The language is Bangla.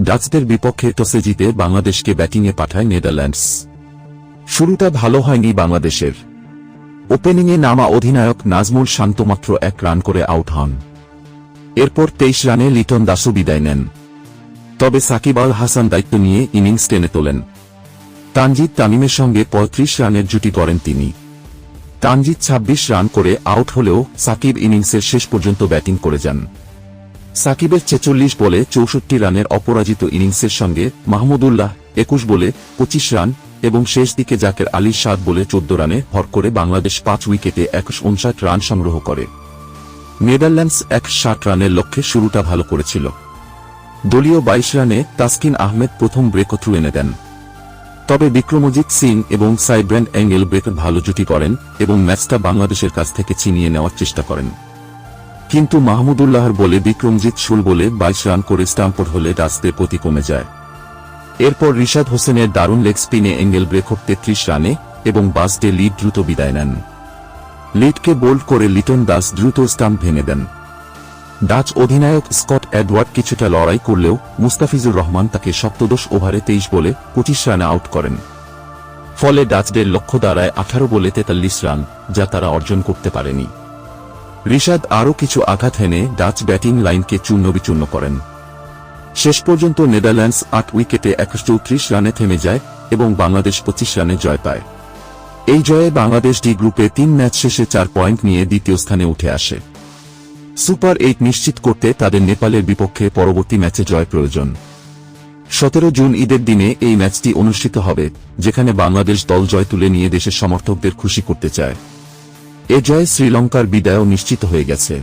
ডাচদের বিপক্ষে টসে জিতে বাংলাদেশকে ব্যাটিংয়ে পাঠায় নেদারল্যান্ডস। শুরুটা ভালো হয়নি বাংলাদেশের। ওপেনিংয়ে নামা অধিনায়ক নাজমুল শান্ত মাত্র এক রান করে আউট হন। এরপর তেইশ রানে লিটন দাসও বিদায় নেন। তবে সাকিব আল হাসান দায়িত্ব নিয়ে ইনিংস টেনে তোলেন। তানজিদ তামিমের সঙ্গে ৩৫ রানের জুটি করেন তিনি। তানজিদ ২৬ রান করে আউট হলেও সাকিব ইনিংসের শেষ পর্যন্ত ব্যাটিং করে যান। সাকিবের ছেচল্লিশ বলে চৌষট্টি রানের অপরাজিত ইনিংসের সঙ্গে মাহমুদুল্লাহ একুশ বলে পঁচিশ রান এবং শেষ দিকে জাকের আলী সাত বলে চোদ্দ রানে ভর করে বাংলাদেশ পাঁচ উইকেটে একশ উনষাট রান সংগ্রহ করে। নেদারল্যান্ডস এক ষাট রানের লক্ষ্যে শুরুটা ভালো করেছিল। দলীয় বাইশ রানে তাসকিন আহমেদ প্রথম ব্রেক থ্রু এনে দেন। তবে বিক্রমজিৎ সিং এবং সাইব্র্যান্ড অ্যাঙ্গেল ব্রেক ভালো জুটি করেন এবং ম্যাচটা বাংলাদেশের কাছ থেকে ছিনিয়ে নেওয়ার চেষ্টা করেন। কিন্তু মাহমুদুল্লাহর বলে বিক্রমজিৎ শুল বলে বাইশ রান করে স্টাম্পড হলে ডাচদের প্রতি কমে যায়। এরপর রিশাদ হোসেনের দারুণ লেগ স্পিনে এঙ্গেল ব্রেকপ তেত্রিশ রানে এবং বাসডে লিড দ্রুত বিদায় নেন। লিডকে বোল্ড করে লিটন দাস দ্রুত স্টাম্প ভেঙে দেন। ডাচ অধিনায়ক স্কট অ্যাডওয়ার্ড কিছুটা লড়াই করলেও মুস্তাফিজুর রহমান তাকে সপ্তদশ ওভারে তেইশ বলে পঁচিশ রানে আউট করেন। ফলে ডাচদের লক্ষ্য দাঁড়ায় আঠারো বলে তেতাল্লিশ রান, যা তারা অর্জন করতে পারেনি। রিশাদ আরও কিছু আঘাত হেনে ডাচ ব্যাটিং লাইনকে চূর্ণবিচূর্ণ করেন। শেষ পর্যন্ত নেদারল্যান্ডস আট উইকেটে একশো চৌত্রিশ রানে থেমে যায় এবং বাংলাদেশ পঁচিশ রানে জয় পায়। এই জয়ে বাংলাদেশ ডি গ্রুপে তিন ম্যাচ শেষে চার পয়েন্ট নিয়ে দ্বিতীয় স্থানে উঠে আসে। সুপার এইট নিশ্চিত করতে তাদের নেপালের বিপক্ষে পরবর্তী ম্যাচে জয় প্রয়োজন। সতেরো জুন ঈদের দিনে এই ম্যাচটি অনুষ্ঠিত হবে, যেখানে বাংলাদেশ দল জয় তুলে নিয়ে দেশের সমর্থকদের খুশি করতে চায়। এ জয়ে শ্রীলঙ্কার বিদায়ও নিশ্চিত হয়ে গেছে।